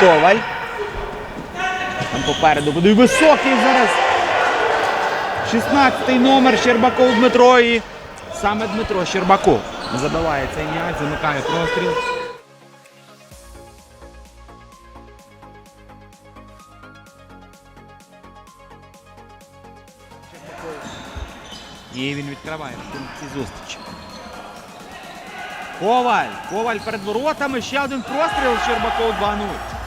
Коваль. Там попереду буде високий зараз. 16-й номер Щербаков Дмитро і саме Дмитро Щербаков забиває цей м'яч, замикає простріл. І він відкриває в зустрічі. Коваль! Коваль перед воротами. Ще один простріл. Щербаков 2-0.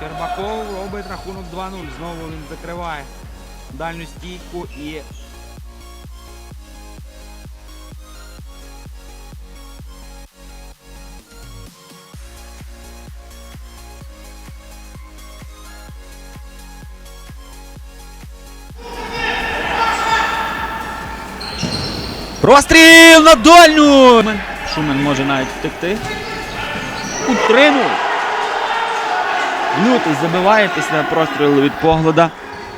Щербаков робить рахунок 2-0. Знову він закриває дальню стійку і. Простріл на дальню! Шумен може навіть втекти. У 3-0. Лютий забиває після прострілу від погляда.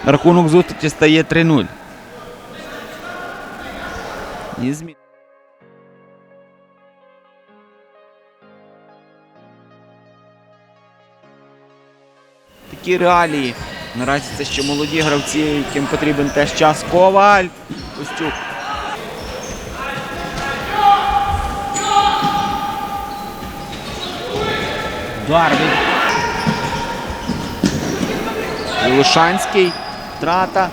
Рахунок зустрічі стає 3-0. Такі реалії. Наразі це ще молоді гравці, яким потрібен теж час. Коваль. Костюк. Удар від Лушанський. Втрата.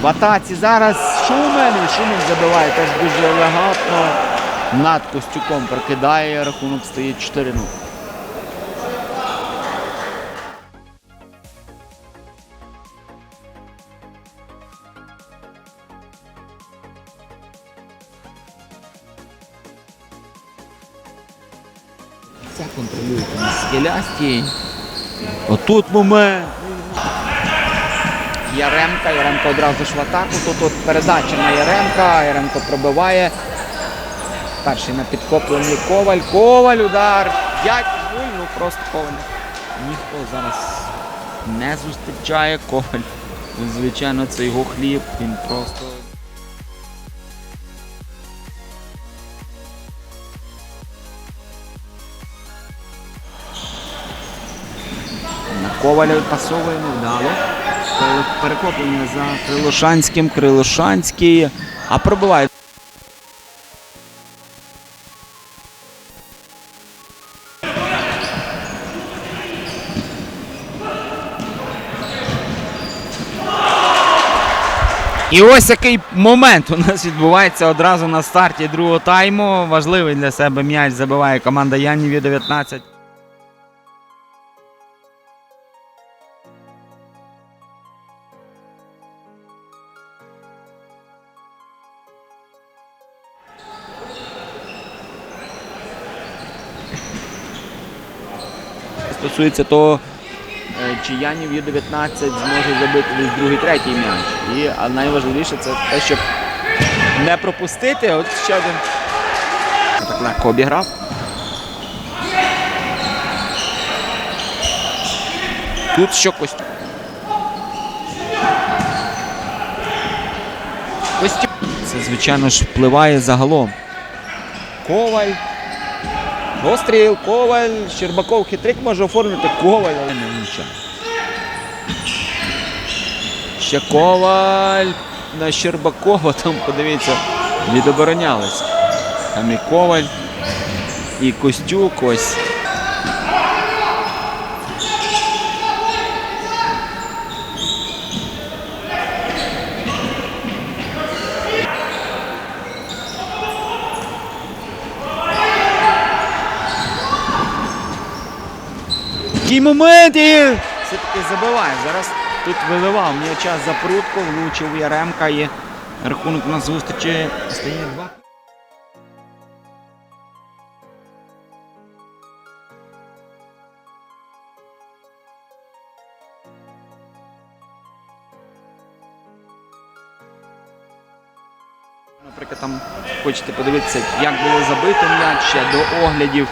В атаці зараз Шумен. І Шумен забиває теж дуже елегантно. Над Костюком прокидає. Рахунок стає 4-0. Це контролює там Скелясті. Отут момент. Яремка, Яремка одразу ж в атаку. Тут от передача на Яремка. Яремко пробиває. Перший на підкопленні Коваль. Коваль, удар. 5 ну просто Коваль. Ніхто зараз не зустрічає Коваль. Звичайно, це його хліб. Він просто. На Коваля пасовує невдало. Пере- Перехоплення за Крилошанським, Крилошанський. А пробиває. І ось який момент у нас відбувається одразу на старті другого тайму. Важливий для себе м'яч забиває команда Янів 19. Стосується того, е, чи Янів Ю-19 зможе забити десь другий, третій м'яч. І, а найважливіше це те, щоб не пропустити. От ще один. Так легко обіграв. Тут що Костю. Костю. Це, звичайно ж, впливає загалом. Коваль. Розстріл, Коваль, Щербаков хитрик може оформити Коваль, але не нічого. Ще Коваль на Щербакова, там подивіться, відоборонялись. Там і Коваль, і Костюк ось. Такий момент і все-таки забиває. Зараз тут виливав м'яча за прутку, влучив Яремка і рахунок на зустрічі стає 2. Наприклад, там хочете подивитися, як було забито м'яч ще до оглядів.